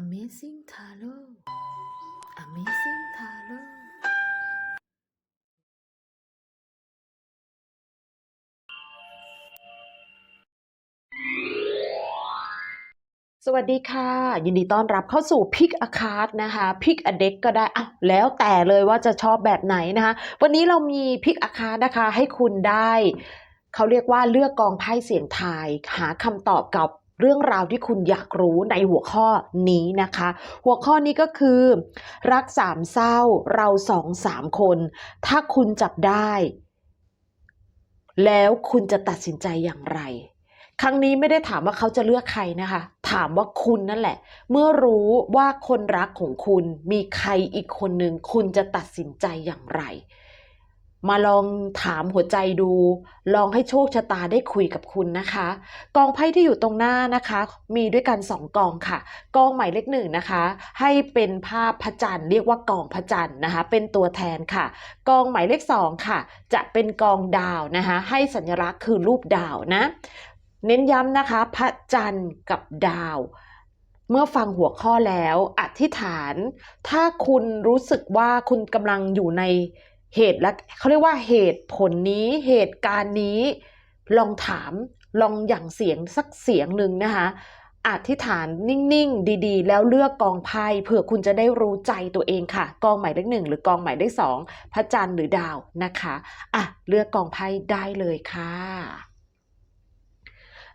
Amazing Taro Amazing Taro สวัสดีค่ะ ยินดีต้อนรับเข้าสู่ Pick a Card นะคะ Pick a Deck ก็ได้อะแล้วแต่เลยว่าจะชอบแบบไหนนะคะ วันนี้เรามี Pick a Card นะคะ ให้คุณได้ เขาเรียกว่าเลือกกองไพ่เสียงทาย หาคำตอบกับ เรื่องราวที่คุณอยากรู้ในหัวข้อนี้นะคะ หัวข้อนี้ก็คือ รักสามเศร้าเราสองสามคน ถ้าคุณจับได้ แล้วคุณจะตัดสินใจอย่างไร ครั้งนี้ไม่ได้ถามว่าเขาจะเลือกใครนะคะ ถามว่าคุณนั่นแหละ เมื่อรู้ว่าคนรักของคุณมีใครอีกคนหนึ่งคุณจะตัดสินใจอย่างไร มาลองถามหัวใจดู ลองให้โชคชะตาได้คุยกับคุณนะคะ กองไพ่ที่อยู่ตรงหน้านะคะ มีด้วยกันสองกองค่ะ กองหมายเลขหนึ่งนะคะ ให้เป็นภาพพระจันทร์เรียกว่ากองพระจันทร์นะคะ เป็นตัวแทนค่ะ กองหมายเลขสองค่ะ จะเป็นกองดาวนะคะ ให้สัญลักษณ์คือรูปดาวนะ เน้นย้ำนะคะ พระจันทร์กับดาวเมื่อฟังหัวข้อแล้วอธิษฐาน ถ้าคุณรู้สึกว่าคุณกำลังอยู่ใน เหตุและเขาเรียกว่าเหตุผลนี้เหตุการณ์นี้ ลองถามลองอย่างเสียงสักเสียงหนึ่งนะคะอธิษฐานนิ่งๆ ดีๆ แล้วเลือกกองไพ่เผื่อคุณจะได้รู้ใจตัวเองค่ะ กองหมายเลขหนึ่งหรือกองหมายเลขสองพระจันทร์หรือดาวนะคะอะเลือกกองไพ่ได้เลยค่ะ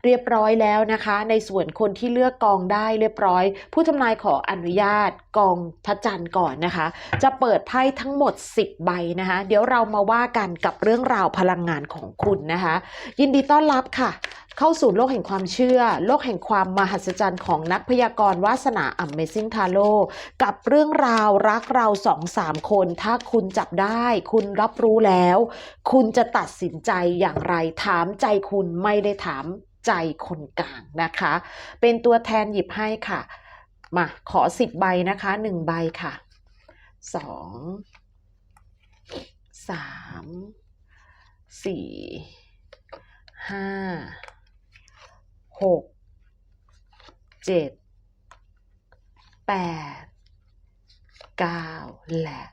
เรียบร้อยแล้วนะคะ ในส่วนคนที่เลือกกองได้เรียบร้อย ผู้ทำนายขออนุญาตกองพระจันทร์ก่อนนะคะ จะเปิดไพ่ทั้งหมด 10 ใบนะคะ เดี๋ยวเรามาว่ากันกับเรื่องราวพลังงานของคุณนะคะ ยินดีต้อนรับค่ะเข้าสู่โลกแห่งความเชื่อ โลกแห่งความมหัศจรรย์ของนักพยากรณ์วาสนา Amazing Tarot กับเรื่องราวรักเราสองสามคน ถ้าคุณจับได้ คุณรับรู้แล้ว คุณจะตัดสินใจอย่างไรถามใจคุณไม่ได้ถาม ใจคนกลางนะคะ เป็นตัวแทนหยิบให้ค่ะ มาขอสิบใบนะคะหนึ่งใบค่ะสองสามสี่ห้าหกเจ็ดแปดเก้าและ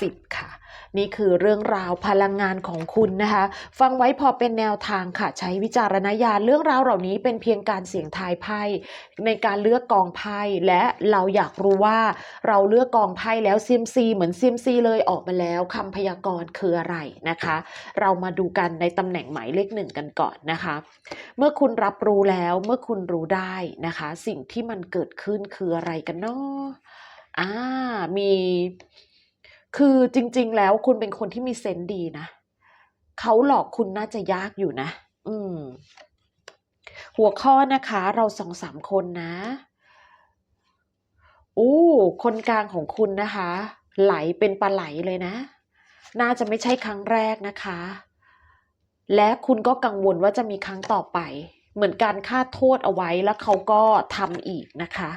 สิบค่ะ นี่คือเรื่องราวพลังงานของคุณนะคะ ฟังไว้พอเป็นแนวทางค่ะ ใช้วิจารณญาณเรื่องราวเหล่านี้เป็นเพียงการเสี่ยงทายไพ่ในการเลือกกองไพ่และเราอยากรู้ว่าเราเลือกกองไพ่แล้วซียมซีเหมือนซียมซีเลยออกมาแล้วคำพยากรณ์คืออะไรนะคะ เรามาดูกันในตำแหน่งหมายเลขหนึ่งกันก่อนนะคะ เมื่อคุณรับรู้แล้วเมื่อคุณรู้ได้นะคะ สิ่งที่มันเกิดขึ้นคืออะไรกันเนาะอ่ามี คือจริง ๆ แล้วคุณเป็นคนที่มีเซนส์ดีนะเขาหลอกคุณน่าจะยากอยู่นะ อืม หัวข้อนะคะ เราสองสามคนนะอู้คนกลางของคุณนะคะ ไหลเป็นปลาไหลเลยนะ น่าจะไม่ใช่ครั้งแรกนะคะ และคุณก็กังวลว่าจะมีครั้งต่อไป เหมือนการคาดโทษเอาไว้แล้วเขาก็ทำอีกนะคะ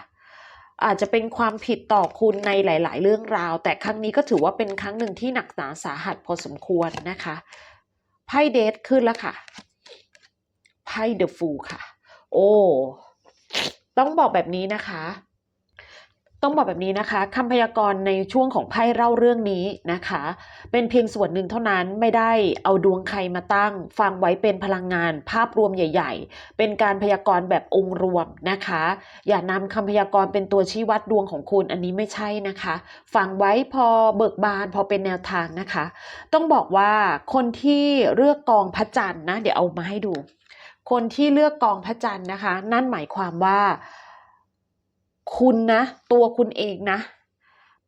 อาจจะเป็นความผิดต่อคุณในหลาย ๆ เรื่องราว แต่ครั้งนี้ก็ถือว่าเป็นครั้งหนึ่งที่หนักหนาสาหัสพอสมควรนะคะไพ่เดทขึ้นแล้วค่ะไพ่เดอะฟูค่ะ โอ้ ต้องบอกแบบนี้นะคะ ต้องบอกแบบนี้นะคะคำพยากรณ์ในช่วงของไพ่เล่าเรื่องนี้นะคะ เป็นเพียงส่วนหนึ่งเท่านั้นไม่ได้เอาดวงใครมาตั้ง ฟังไว้เป็นพลังงานภาพรวมใหญ่ ๆ เป็นการพยากรณ์แบบองค์รวมนะคะ อย่านำคำพยากรณ์เป็นตัวชี้วัดดวงของคุณอันนี้ไม่ใช่นะคะ ฟังไว้พอเบิกบานพอเป็นแนวทางนะคะ ต้องบอกว่าคนที่เลือกกองพระจันทร์นะ เดี๋ยวเอามาให้ดู คนที่เลือกกองพระจันทร์นะคะ นั่นหมายความว่า คุณนะ ตัวคุณเองนะ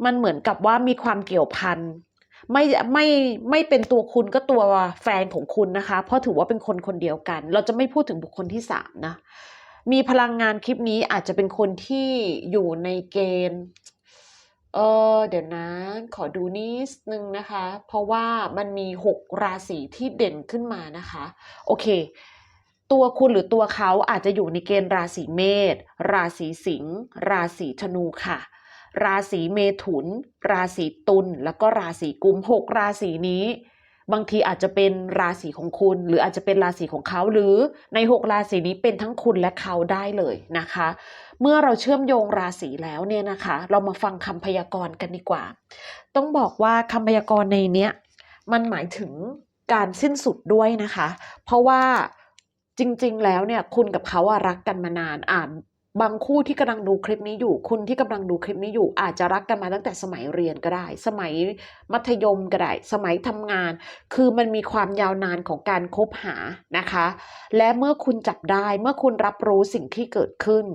มันเหมือนกับว่ามีความเกี่ยวพันไม่ไม่ไม่เป็นตัวคุณก็ตัวแฟนของคุณนะคะ เพราะถือว่าเป็นคนคนเดียวกัน เราจะไม่พูดถึงบุคคลที่สามนะ มีพลังงานคลิปนี้อาจจะเป็นคนที่อยู่ในเกณฑ์เออเดี๋ยวนะ ขอดูนิดนึงนะคะ เพราะว่ามันมีหกราศีที่เด่นขึ้นมานะคะ โอเค ตัวคุณหรือตัวเขาอาจจะอยู่ในเกณฑ์ราศีเมษ ราศีสิงห์ ราศีธนูค่ะ ราศีเมถุน ราศีตุล แล้วก็ราศีกุมหกราศีนี้ บางทีอาจจะเป็นราศีของคุณ หรืออาจจะเป็นราศีของเขาหรือในหกราศีนี้เป็นทั้งคุณและเขาได้เลยนะคะ เมื่อเราเชื่อมโยงราศีแล้วเนี่ยนะคะ เรามาฟังคำพยากรณ์กันดีกว่า ต้องบอกว่าคำพยากรณ์ในเนี้ยมันหมายถึงการสิ้นสุดด้วยนะคะ เพราะว่า จริง ๆ แล้วเนี่ยคุณกับเขาอะรักกันมานานอ่าบางคู่ที่กำลังดูคลิปนี้อยู่ คุณที่กำลังดูคลิปนี้อยู่ อาจจะรักกันมาตั้งแต่สมัยเรียนก็ได้ สมัยมัธยมก็ได้ สมัยทำงาน คือมันมีความยาวนานของการคบหานะคะ และเมื่อคุณจับได้ เมื่อคุณรับรู้สิ่งที่เกิดขึ้น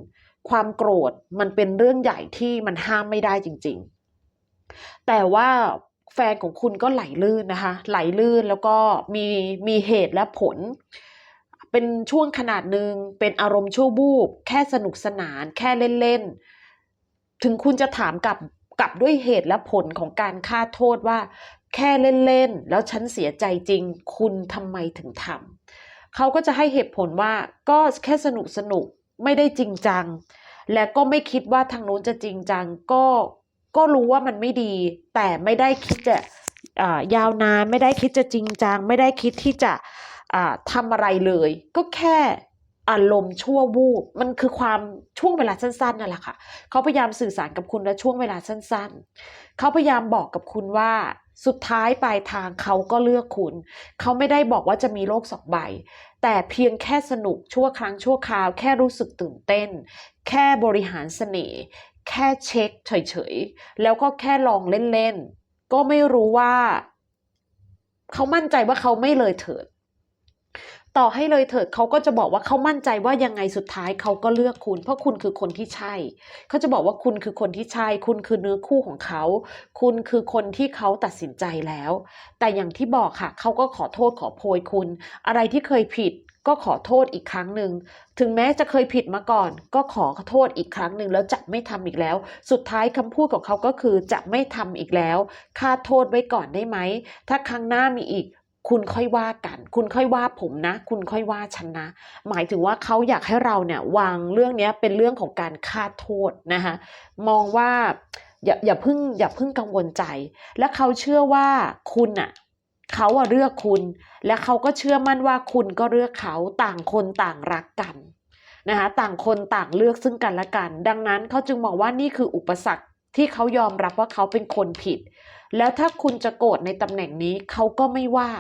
ความโกรธมันเป็นเรื่องใหญ่ที่มันห้ามไม่ได้จริง ๆ แต่ว่าแฟนของคุณก็ไหลลื่นนะคะ ไหลลื่นแล้วก็มีมีเหตุและผล เป็นช่วงขนาดหนึ่งเป็นอารมณ์ชั่วบูบแค่สนุกสนานแค่เล่นๆ ถึงคุณจะถามกลับกลับด้วยเหตุและผลของการฆ่าโทษว่า แค่เล่นๆ แล้วฉันเสียใจจริง คุณทำไมถึงทำเขาก็จะให้เหตุผลว่าก็แค่สนุกสนุกไม่ได้จริงจัง และก็ไม่คิดว่าทางนู้นจะจริงจังก็ก็รู้ว่ามันไม่ดี แต่ไม่ได้คิดจะอ่ายาวนานไม่ได้คิดจะจริงจัง ไม่ได้คิดที่จะ ทำอะไรเลย ก็แค่อารมณ์ชั่ววูบมันคือความช่วงเวลาสั้นๆนั่นแหละค่ะเขาพยายามสื่อสารกับคุณและช่วงเวลาสั้นๆ เขาพยายามบอกกับคุณว่าสุดท้ายปลายทางเขาก็เลือกคุณ เขาไม่ได้บอกว่าจะมีโลกสองใบ แต่เพียงแค่สนุกชั่วครั้งชั่วคราว แค่รู้สึกตื่นเต้น แค่บริหารเสน่ห์แค่เช็คเฉยๆ แล้วก็แค่ลองเล่นๆ ก็ไม่รู้ว่า เขามั่นใจว่าเขาไม่เลยเถิด ต่อให้เลยเถิดเขาก็จะบอกว่าเขามั่นใจว่ายังไงสุดท้ายเขาก็เลือกคุณ เพราะคุณคือคนที่ใช่ เขาจะบอกว่าคุณคือคนที่ใช่ คุณคือเนื้อคู่ของเขา คุณคือคนที่เขาตัดสินใจแล้ว แต่อย่างที่บอกค่ะ เขาก็ขอโทษขอโพยคุณ อะไรที่เคยผิดก็ขอโทษอีกครั้งหนึ่ง ถึงแม้จะเคยผิดมาก่อน ก็ขอโทษอีกครั้งหนึ่งแล้วจะไม่ทำอีกแล้ว สุดท้ายคำพูดของเขาก็คือจะไม่ทำอีกแล้ว ค่าโทษไว้ก่อนได้ไหม ถ้าครั้งหน้ามีอีก คุณค่อยว่ากัน คุณค่อยว่าผมนะ คุณค่อยว่าฉันนะ หมายถึงว่าเขาอยากให้เราเนี่ยวางเรื่องนี้เป็นเรื่องของการค่าโทษนะคะมองว่าอย่าอย่าพึ่งอย่าพึ่งกังวลใจ และเขาเชื่อว่าคุณน่ะเขาอะเลือกคุณ และเขาก็เชื่อมั่นว่าคุณก็เลือกเขาต่างคนต่างรักกันนะคะต่างคนต่างเลือกซึ่งกันและกัน ดังนั้นเขาจึงมองว่านี่คืออุปสรรค ที่เขายอมรับว่าเขาเป็นคนผิด แล้วถ้าคุณจะโกรธในตำแหน่งนี้เขาก็ไม่ว่า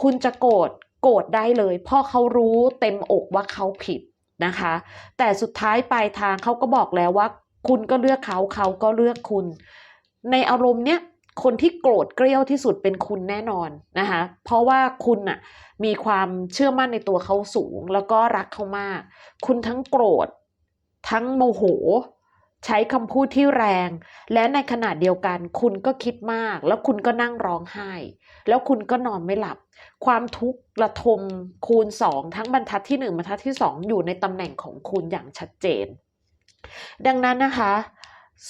คุณจะโกรธโกรธได้เลยเพราะเขารู้เต็มอกว่าเขาผิดนะคะ แต่สุดท้ายปลายทางเขาก็บอกแล้วว่า คุณก็เลือกเขาเขาก็เลือกคุณ ในอารมณ์เนี้ยคนที่โกรธเกรี้ยวที่สุดเป็นคุณแน่นอนนะคะ เพราะว่าคุณน่ะมีความเชื่อมั่นในตัวเขาสูง แล้วก็รักเขามาก คุณทั้งโกรธ ทั้งโมโห ใช้คำพูดที่แรง และในขณะเดียวกัน คุณก็คิดมาก แล้วคุณก็นั่งร้องไห้ แล้วคุณก็นอนไม่หลับ ความทุกข์ระทมคูณสองทั้งบรรทัดที่หนึ่งบรรทัดที่สองอยู่ในตำแหน่งของคุณอย่างชัดเจน ดังนั้นนะคะ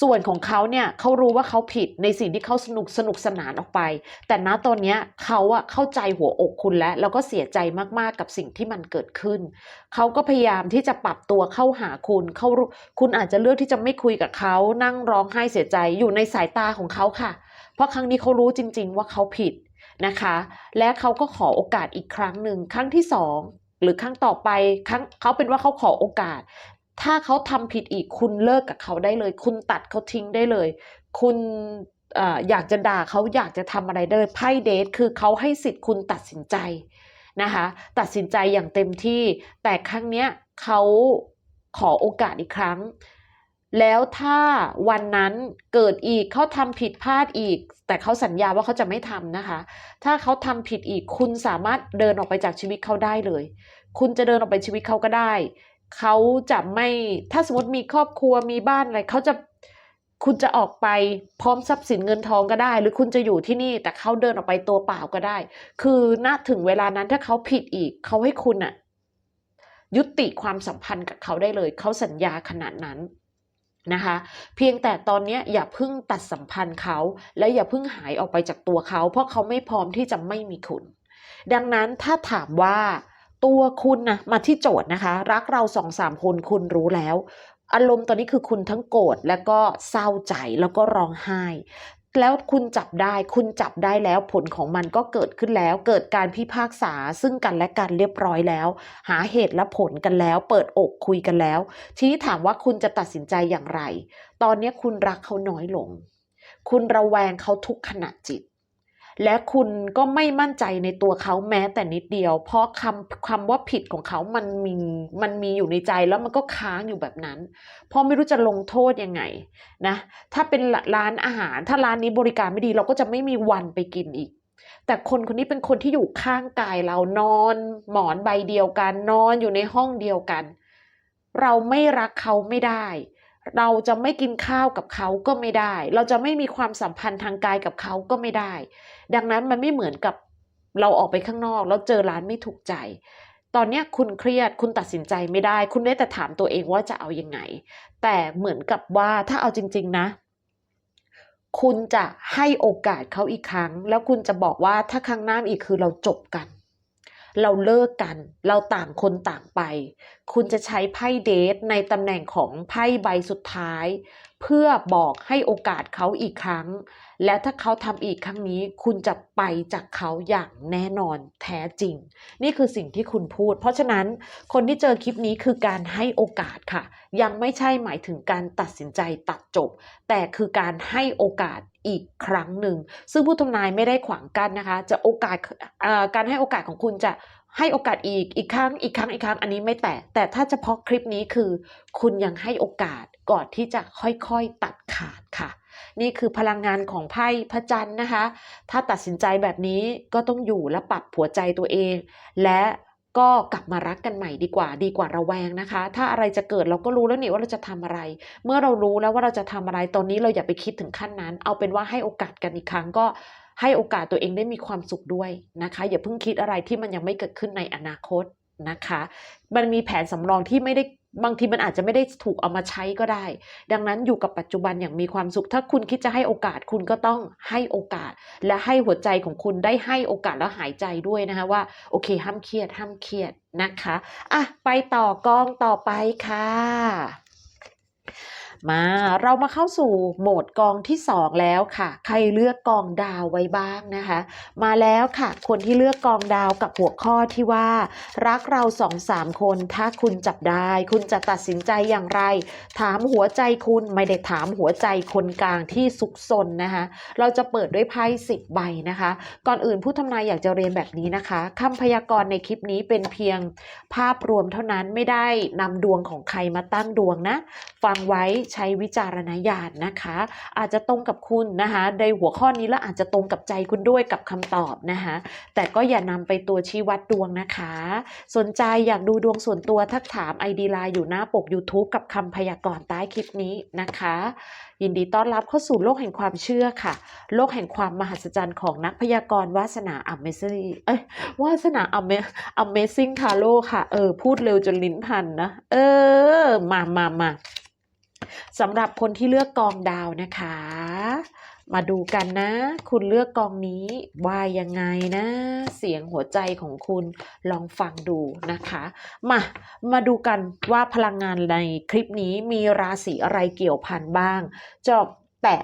ส่วนของเขาเนี่ยเขารู้ว่าเขาผิดในสิ่งที่เขาสนุกสนุกสนานออกไป แต่ณตอนเนี้ยเขาอะเข้าใจหัวอกคุณแล้ว แล้วก็เสียใจมากๆกับสิ่งที่มันเกิดขึ้น เขาก็พยายามที่จะปรับตัวเข้าหาคุณเขารู้คุณอาจจะเลือกที่จะไม่คุยกับเขานั่งร้องไห้เสียใจอยู่ในสายตาของเขาค่ะ เพราะครั้งนี้เขารู้จริง ๆ ว่าเขาผิดนะคะ และเขาก็ขอโอกาสอีกครั้งหนึ่งครั้งที่สองหรือครั้งต่อไปครั้งเขาเป็นว่าเขาขอโอกาส ถ้าเขาทำผิดอีกคุณเลิกกับเขาได้เลย คุณตัดเขาทิ้งได้เลย คุณอออยากจะด่าเขาอยากจะทำอะไรได้เลยไพ่เดทคือเขาให้สิทธิ์คุณตัดสินใจนะคะตัดสินใจอย่างเต็มที่ แต่ครั้งเนี้ยเขาขอโอกาสอีกครั้ง แล้วถ้าวันนั้นเกิดอีกเขาทำผิดพลาดอีก แต่เขาสัญญาว่าเขาจะไม่ทำนะคะ ถ้าเขาทำผิดอีกคุณสามารถเดินออกไปจากชีวิตเขาได้เลย คุณจะเดินออกไปชีวิตเขาก็ได้ เขาจะไม่ถ้าสมมติมีครอบครัวมีบ้านอะไรเขาจะคุณจะออกไปพร้อมทรัพย์สินเงินทองก็ได้ หรือคุณจะอยู่ที่นี่แต่เขาเดินออกไปตัวเปล่าก็ได้ คือณถึงเวลานั้นถ้าเขาผิดอีกเขาให้คุณอะยุติความสัมพันธ์กับเขาได้เลย เขาสัญญาขนาดนั้นนะคะ เพียงแต่ตอนนี้อย่าเพิ่งตัดสัมพันธ์เขา และอย่าเพิ่งหายออกไปจากตัวเขา เพราะเขาไม่พร้อมที่จะไม่มีคุณ ดังนั้นถ้าถามว่า ตัวคุณนะมาที่โจทย์นะคะ รักเราสองสามคนคุณรู้แล้ว อารมณ์ตอนนี้คือคุณทั้งโกรธแล้วก็เศร้าใจแล้วก็ร้องไห้ แล้วคุณจับได้คุณจับได้แล้วผลของมันก็เกิดขึ้นแล้ว เกิดการพิพากษาซึ่งกันและกันเรียบร้อยแล้ว หาเหตุและผลกันแล้ว เปิดอกคุยกันแล้ว ทีนี้ถามว่าคุณจะตัดสินใจอย่างไร ตอนนี้คุณรักเขาน้อยลง คุณระแวงเขาทุกขณะจิต และคุณก็ไม่มั่นใจในตัวเขาแม้แต่นิดเดียว เพราะคำคำว่าผิดของเขามันมีมันมีอยู่ในใจแล้วมันก็ค้างอยู่แบบนั้น เพราะไม่รู้จะลงโทษยังไงนะถ้าเป็นร้านอาหาร ถ้าร้านนี้บริการไม่ดีเราก็จะไม่มีวันไปกินอีก แต่คนคนนี้เป็นคนที่อยู่ข้างกายเรานอนหมอนใบเดียวกัน นอนอยู่ในห้องเดียวกัน เราไม่รักเขาไม่ได้ เราจะไม่กินข้าวกับเขาก็ไม่ได้ เราจะไม่มีความสัมพันธ์ทางกายกับเขาก็ไม่ได้ ดังนั้นมันไม่เหมือนกับเราออกไปข้างนอก แล้วเจอร้านไม่ถูกใจ ตอนนี้คุณเครียดคุณตัดสินใจไม่ได้ คุณได้แต่ถามตัวเองว่าจะเอายังไง แต่เหมือนกับว่าถ้าเอาจริง ๆนะ คุณจะให้โอกาสเขาอีกครั้ง แล้วคุณจะบอกว่าถ้าครั้งหน้าอีกคือเราจบกัน เราเลิกกัน เราต่างคนต่างไป คุณจะใช้ไพ่เดทในตำแหน่งของไพ่ใบสุดท้าย เพื่อบอกให้โอกาสเขาอีกครั้ง และถ้าเขาทำอีกครั้งนี้ คุณจะไปจากเขาอย่างแน่นอนแท้จริง นี่คือสิ่งที่คุณพูด เพราะฉะนั้นคนที่เจอคลิปนี้คือการให้โอกาสค่ะ ยังไม่ใช่หมายถึงการตัดสินใจตัดจบ แต่คือการให้โอกาส อีกครั้งหนึ่ง ซึ่งผู้ทำนายไม่ได้ขวางกั้นนะคะ จะโอกาสการให้โอกาสของคุณจะให้โอกาสอีกอีกครั้งอีกครั้งอีกครั้งอันนี้ไม่แตะแต่ถ้าเฉพาะคลิปนี้คือ คุณยังให้โอกาสก่อนที่จะค่อยๆตัดขาดค่ะ นี่คือพลังงานของไพ่พระจันทร์นะคะ ถ้าตัดสินใจแบบนี้ก็ต้องอยู่และปรับหัวใจตัวเอง และ ก็กลับมารักกันใหม่ดีกว่า ดีกว่าระแวงนะคะ ถ้าอะไรจะเกิดเราก็รู้แล้วนี่ว่าเราจะทำอะไร เมื่อเรารู้แล้วว่าเราจะทำอะไรตอนนี้เราอย่าไปคิดถึงขั้นนั้น เอาเป็นว่าให้โอกาสกันอีกครั้งก็ให้โอกาสตัวเองได้มีความสุขด้วยนะคะ อย่าเพิ่งคิดอะไรที่มันยังไม่เกิดขึ้นในอนาคตนะคะ มันมีแผนสำรองที่ไม่ได้ บางทีมันอาจจะไม่ได้ถูกเอามาใช้ก็ได้ ดังนั้นอยู่กับปัจจุบันอย่างมีความสุข ถ้าคุณคิดจะให้โอกาสคุณก็ต้องให้โอกาส และให้หัวใจของคุณได้ให้โอกาสแล้วหายใจด้วยนะคะว่า โอเค ห้ามเครียด ห้ามเครียดนะคะ อะ ไปต่อกองต่อไปค่ะ มาเรามาเข้าสู่โหมดกองที่ 2 แล้วค่ะ ใครเลือกกองดาวไว้บ้างนะคะ มาแล้วค่ะ คนที่เลือกกองดาวกับหัวข้อที่ว่า รักเราสองสามคน ถ้าคุณจับได้ คุณจะตัดสินใจอย่างไร ถามหัวใจคุณไม่ได้ถามหัวใจคนกลางที่สุกซนนะคะ เราจะเปิดด้วยไพ่สิบใบนะคะ ก่อนอื่นผู้ทำนายอยากจะเรียนแบบนี้นะคะคำพยากรณ์ในคลิปนี้เป็นเพียงภาพรวมเท่านั้นไม่ได้นำดวงของใครมาตั้งดวงนะ ฟังไว้ใช้วิจารณญาณนะคะ อาจจะตรงกับคุณนะคะในหัวข้อนี้แล้วอาจจะตรงกับใจคุณด้วยกับคำตอบนะคะแต่ก็อย่านำไปตัวชี้วัดดวงนะคะ สนใจอยากดูดวงส่วนตัวทักถาม ID ไลน์อยู่หน้าปก YouTube กับคำพยากรณ์ใต้คลิปนี้นะคะ ยินดีต้อนรับเข้าสู่โลกแห่งความเชื่อค่ะ โลกแห่งความมหัศจรรย์ของนักพยากรณ์วาสนาอัมเมซี่เอ้ยวาสนาอัมเมอัมเมซิ่งทาโร่ค่ะ เออ พูดเร็วจนลิ้นพันนะ เออ มามามา สำหรับคนที่เลือกกองดาวนะคะ มาดูกันนะ คุณเลือกกองนี้ว่ายังไงนะ เสียงหัวใจของคุณลองฟังดูนะคะ มา มาดูกันว่าพลังงานในคลิปนี้มีราศีอะไรเกี่ยวพันบ้างจะแต่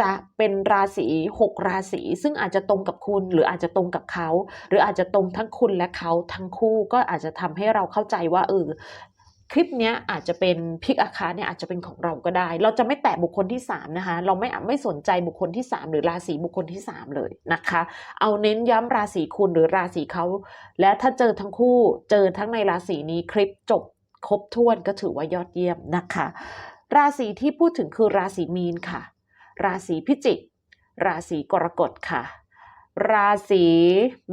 จะเป็นราศี6ราศีซึ่งอาจจะตรงกับคุณหรืออาจจะตรงกับเขา หรืออาจจะตรงทั้งคุณและเขาทั้งคู่ก็อาจจะทำให้เราเข้าใจว่าเออ คลิปนี้อาจจะเป็นพิกอาคาเนี่ยอาจจะเป็นของเราก็ได้ เราจะไม่แตะบุคคลที่ 3 นะคะ เราไม่ไม่สนใจบุคคลที่ 3 หรือราศีบุคคลที่ 3 เลยนะคะ เอาเน้นย้ำราศีคุณหรือราศีเขา และถ้าเจอทั้งคู่เจอทั้งในราศีนี้คลิปจบครบถ้วนก็ถือว่ายอดเยี่ยมนะคะ ราศีที่พูดถึงคือราศีมีนค่ะ ราศีพิจิก ราศีกรกฎค่ะ ราศี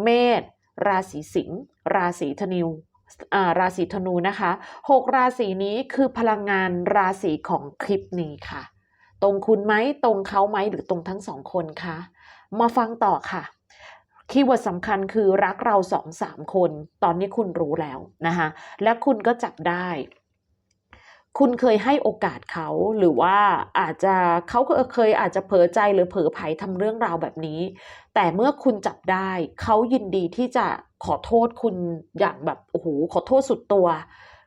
เมษราศีสิงห์ราศีธนู ราศีธนูนะคะหกราศีนี้คือพลังงานราศีของคลิปนี้ค่ะ ตรงคุณไหมตรงเขาไหมหรือตรงทั้งสองคนคะมาฟังต่อค่ะคีย์เวิร์ดสำคัญคือรักเราสองสามคน ตอนนี้คุณรู้แล้วนะคะและคุณก็จับได้ คุณเคยให้โอกาสเขาหรือว่าอาจจะเขาเคยอาจจะเผลอใจหรือเผลอไผทำเรื่องราวแบบนี้ แต่เมื่อคุณจับได้เขายินดีที่จะขอโทษคุณอย่างแบบโอ้โหขอโทษสุดตัว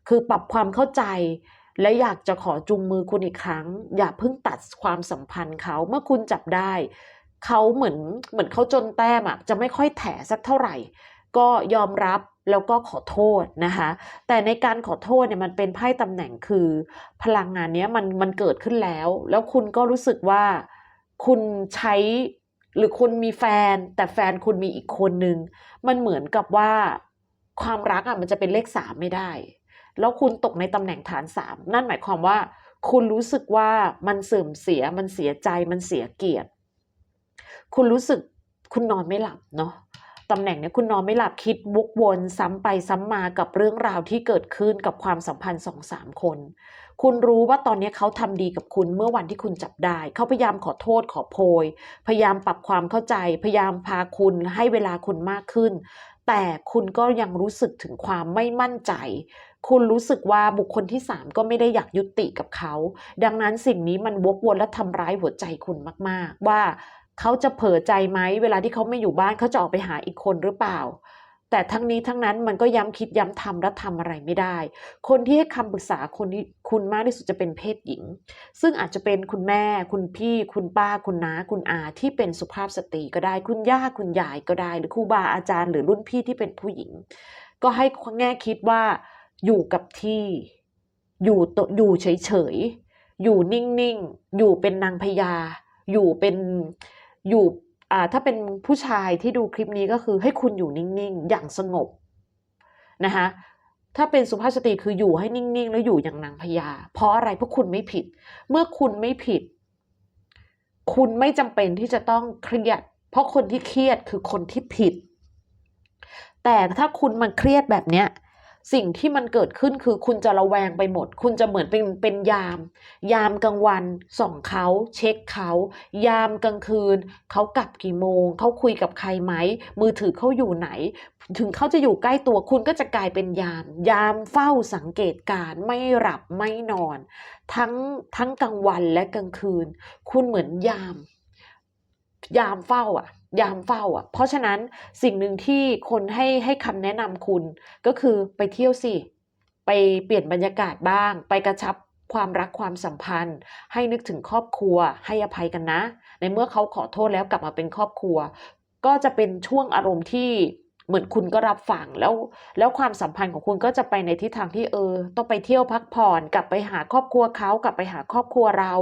คือปรับความเข้าใจ และอยากจะขอจูงมือคุณอีกครั้ง อย่าเพิ่งตัดความสัมพันธ์เขาเมื่อคุณจับได้เขาเหมือนเหมือนเขาจนแต้มอะจะไม่ค่อยแถสักเท่าไหร่ ก็ยอมรับแล้วก็ขอโทษนะคะ แต่ในการขอโทษเนี่ยมันเป็นไพ่ตำแหน่งคือ พลังงานเนี้ยมันมันเกิดขึ้นแล้ว แล้วคุณก็รู้สึกว่าคุณใช้หรือคุณมีแฟน แต่แฟนคุณมีอีกคนนึง มันเหมือนกับว่าความรักอะมันจะเป็นเลขสามไม่ได้ แล้วคุณตกในตำแหน่งฐานสามนั่นหมายความว่าคุณรู้สึกว่ามันเสื่อมเสียมันเสียใจมันเสียเกียรติ คุณรู้สึกคุณนอนไม่หลับเนาะ ตำแหน่งเนี้ยคุณนอนไม่หลับคิดวกวนซ้ำไปซ้ำมากับเรื่องราวที่เกิดขึ้นกับความสัมพันธ์สองสามคน คุณรู้ว่าตอนนี้เขาทำดีกับคุณเมื่อวันที่คุณจับได้ เขาพยายามขอโทษขอโพย พยายามปรับความเข้าใจ พยายามพาคุณให้เวลาคุณมากขึ้น แต่คุณก็ยังรู้สึกถึงความไม่มั่นใจคุณรู้สึกว่าบุคคลที่สามก็ไม่ได้อยากยุติกับเขา ดังนั้นสิ่งนี้มันวกวนและทำร้ายหัวใจคุณมาก ๆ ว่า เขาจะเผลอใจไหมเวลาที่เขาไม่อยู่บ้านเขาจะออกไปหาอีกคนหรือเปล่า แต่ทั้งนี้ทั้งนั้นมันก็ย้ำคิดย้ำทำและทำอะไรไม่ได้ คนที่ให้คำปรึกษาคนที่คุณมากที่สุดจะเป็นเพศหญิง ซึ่งอาจจะเป็นคุณแม่ คุณพี่ คุณป้า คุณน้า คุณอาที่เป็นสุภาพสตรีก็ได้ คุณย่าคุณยายก็ได้ หรือครูบาอาจารย์หรือรุ่นพี่ที่เป็นผู้หญิง ก็ให้แง่คิดว่าอยู่กับที่อยู่ตอยู่เฉยๆอยู่นิ่งๆ อยู่เป็นนางพญา อยู่เป็น อยู่อ่าถ้าเป็นผู้ชายที่ดูคลิปนี้ก็คือให้คุณอยู่นิ่งๆ อย่างสงบนะคะถ้าเป็นสุภาพสตรีคืออยู่ให้นิ่งๆ แล้วอยู่อย่างนางพญาเพราะอะไรเพราะคุณไม่ผิด เมื่อคุณไม่ผิด คุณไม่จำเป็นที่จะต้องเครียด เพราะคนที่เครียดคือคนที่ผิด แต่ถ้าคุณมันเครียดแบบเนี้ย สิ่งที่มันเกิดขึ้นคือคุณจะระแวงไปหมด คุณจะเหมือนเป็นเป็นยาม ยามกลางวันส่องเขาเช็คเขา ยามกลางคืนเขากลับกี่โมงเขาคุยกับใครไหม มือถือเขาอยู่ไหน ถึงเขาจะอยู่ใกล้ตัวคุณก็จะกลายเป็นยาม ยามเฝ้าสังเกตการไม่หลับไม่นอน ทั้งทั้งกลางวันและกลางคืน คุณเหมือนยาม ยามเฝ้าอะ ยามเฝ้าอะ เพราะฉะนั้นสิ่งหนึ่งที่คนให้ให้คำแนะนำคุณ ก็คือไปเที่ยวสิ ไปเปลี่ยนบรรยากาศบ้าง ไปกระชับความรักความสัมพันธ์ ให้นึกถึงครอบครัว ให้อภัยกันนะ ในเมื่อเขาขอโทษแล้วกลับมาเป็นครอบครัว ก็จะเป็นช่วงอารมณ์ที่เหมือนคุณก็รับฟังแล้ว แล้วความสัมพันธ์ของคุณก็จะไปในทิศทางที่เออ ต้องไปเที่ยวพักผ่อน กลับไปหาครอบครัวเขากลับไปหาครอบครัวเรา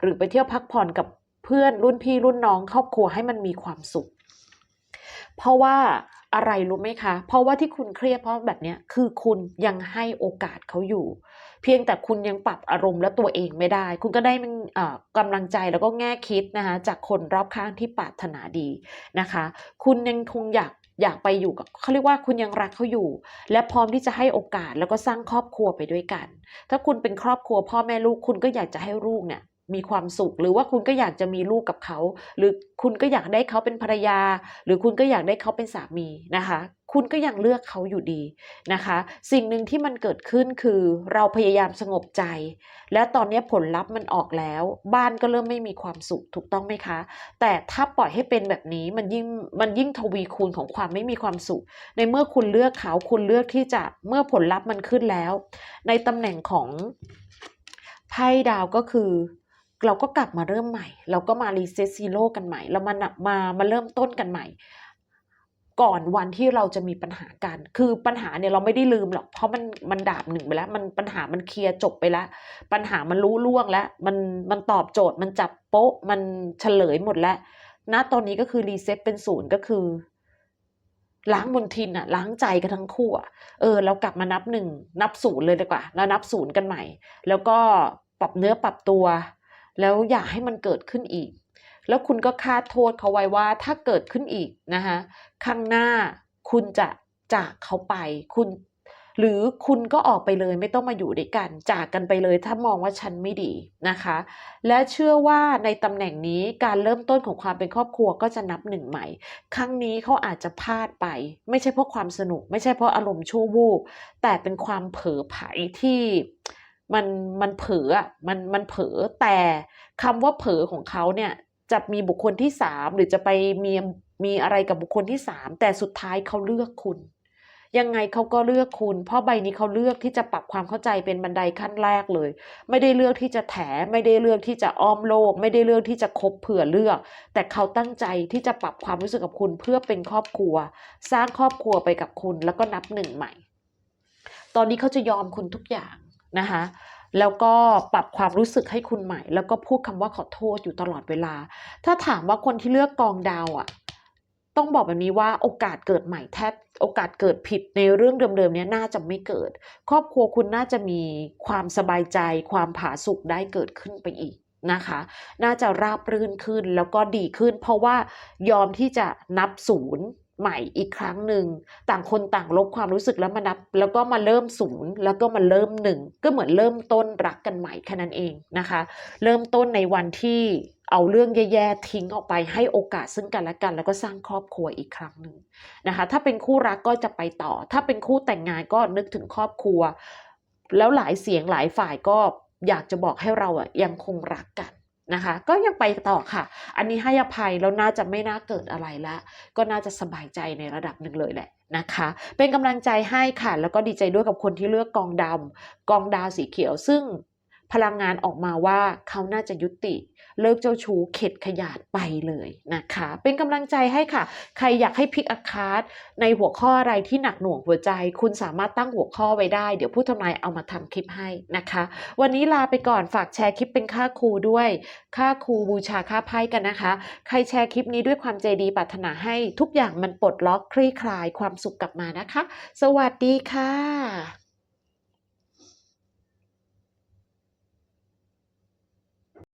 หรือไปเที่ยวพักผ่อนกับ เพื่อนรุ่นพี่รุ่นน้องครอบครัวให้มันมีความสุข เพราะว่าอะไรรู้ไหมคะ เพราะว่าที่คุณเครียดเพราะแบบนี้คือคุณยังให้โอกาสเขาอยู่ เพียงแต่คุณยังปรับอารมณ์และตัวเองไม่ได้ คุณก็ได้มันอ่อกำลังใจแล้วก็แง่คิดนะคะจากคนรอบข้างที่ปรารถนาดีนะคะ คุณยังคงอยากอยากไปอยู่กับเขาเรียกว่าคุณยังรักเขาอยู่ และพร้อมที่จะให้โอกาสแล้วก็สร้างครอบครัวไปด้วยกัน ถ้าคุณเป็นครอบครัวพ่อแม่ลูกคุณก็อยากจะให้ลูกเนี่ย มีความสุข หรือว่าคุณก็อยากจะมีลูกกับเขา หรือคุณก็อยากได้เขาเป็นภรรยา หรือคุณก็อยากได้เขาเป็นสามีนะคะ คุณก็ยังเลือกเขาอยู่ดีนะคะ สิ่งหนึ่งที่มันเกิดขึ้นคือเราพยายามสงบใจ และตอนนี้ผลลัพธ์มันออกแล้ว บ้านก็เริ่มไม่มีความสุขถูกต้องไหมคะ แต่ถ้าปล่อยให้เป็นแบบนี้มันยิ่งมันยิ่งทวีคูณของความไม่มีความสุข ในเมื่อคุณเลือกเขาคุณเลือกที่จะเมื่อผลลัพธ์มันขึ้นแล้ว ในตำแหน่งของไพ่ดาวก็คือ เราก็กลับมาเริ่มใหม่ เราก็มารีเซ็ตซีโร่กันใหม่ เรามานมามาเริ่มต้นกันใหม่ ก่อนวันที่เราจะมีปัญหากัน คือปัญหาเนี่ยเราไม่ได้ลืมหรอก เพราะมันมันดาบหนึ่งไปแล้ว มันปัญหามันเคลียร์จบไปแล้ว ปัญหามันรู้ล่วงแล้ว มันมันตอบโจทย์ มันจับโป๊ะ มันเฉลยหมดแล้ว ณ ตอนนี้ก็คือรีเซ็ตเป็นศูนย์ก็คือล้างมนทินอะล้างใจกันทั้งคู่อะเออเรากลับมานับหนึ่งนับศูนย์เลยดีกว่า แล้วนับศูนย์กันใหม่ แล้วก็ปรับเนื้อปรับตัว แล้วอย่าให้มันเกิดขึ้นอีก แล้วคุณก็คาดโทษเขาไว้ว่าถ้าเกิดขึ้นอีกนะคะข้างหน้าคุณจะจากเขาไป คุณ หรือคุณก็ออกไปเลยไม่ต้องมาอยู่ด้วยกัน จากกันไปเลยถ้ามองว่าฉันไม่ดีนะคะ และเชื่อว่าในตำแหน่งนี้การเริ่มต้นของความเป็นครอบครัวก็จะนับหนึ่งใหม่ ครั้งนี้เขาอาจจะพลาดไป ไม่ใช่เพราะความสนุก ไม่ใช่เพราะอารมณ์ชั่ววูบแต่เป็นความเผลอไผที่ มันมันเผลออะมันมันเผลอแต่คำว่าเผลอของเขาเนี่ยจะมีบุคคลที่สามหรือจะไปมีมีอะไรกับบุคคลที่สามแต่สุดท้ายเขาเลือกคุณ ยังไงเขาก็เลือกคุณ เพราะใบนี้เขาเลือกที่จะปรับความเข้าใจเป็นบันไดขั้นแรกเลย ไม่ได้เลือกที่จะแถไม่ได้เลือกที่จะอ้อมโลก ไม่ได้เลือกที่จะคบเผื่อเลือก แต่เขาตั้งใจที่จะปรับความรู้สึกกับคุณเพื่อเป็นครอบครัว สร้างครอบครัวไปกับคุณแล้วก็นับหนึ่งใหม่ ตอนนี้เขาจะยอมคุณทุกอย่าง นะคะแล้วก็ปรับความรู้สึกให้คุณใหม่ แล้วก็พูดคำว่าขอโทษอยู่ตลอดเวลา ถ้าถามว่าคนที่เลือกกองดาวอะ่ะต้องบอกแบบนี้ว่าโอกาสเกิดใหม่แทบโอกาสเกิดผิดในเรื่องเดิมๆเนี้ยน่าจะไม่เกิด ครอบครัวคุณน่าจะมีความสบายใจ ความผาสุกได้เกิดขึ้นไปอีกนะคะ น่าจะราบรื่นขึ้นแล้วก็ดีขึ้น เพราะว่ายอมที่จะนับศูนย์ ใหม่อีกครั้งหนึ่งต่างคนต่างลบความรู้สึกแล้วมานับ แล้วก็มาเริ่มศูนย์แล้วก็มาเริ่มหนึ่งก็เหมือนเริ่มต้นรักกันใหม่แค่นั้นเองนะคะ เริ่มต้นในวันที่เอาเรื่องแย่ๆทิ้งออกไปให้โอกาสซึ่งกันและกัน แล้วก็สร้างครอบครัวอีกครั้งหนึ่งนะคะ ถ้าเป็นคู่รักก็จะไปต่อ ถ้าเป็นคู่แต่งงานก็นึกถึงครอบครัว แล้วหลายเสียงหลายฝ่ายก็อยากจะบอกให้เราอะยังคงรักกัน นะคะ ก็ยังไปต่อค่ะ อันนี้ให้อภัยแล้วน่าจะไม่น่าเกิดอะไรละก็น่าจะสบายใจในระดับหนึ่งเลยแหละนะคะ เป็นกำลังใจให้ค่ะ แล้วก็ดีใจด้วยกับคนที่เลือกกองดำกองดาวสีเขียว ซึ่งพลังงานออกมาว่าเขาน่าจะยุติ เลิกเจ้าชู้เข็ดขยาดไปเลยนะคะ เป็นกำลังใจให้ค่ะ ใครอยากให้พิกอาคาร์ดในหัวข้ออะไรที่หนักหน่วงหัวใจ คุณสามารถตั้งหัวข้อไว้ได้ เดี๋ยวผู้ทำนายเอามาทำคลิปให้นะคะ วันนี้ลาไปก่อนฝากแชร์คลิปเป็นค่าครูด้วย ค่าครูบูชาค่าไพ่กันนะคะ ใครแชร์คลิปนี้ด้วยความใจดีปรารถนาให้ทุกอย่างมันปลดล็อกคลี่คลายความสุขกลับมานะคะ สวัสดีค่ะ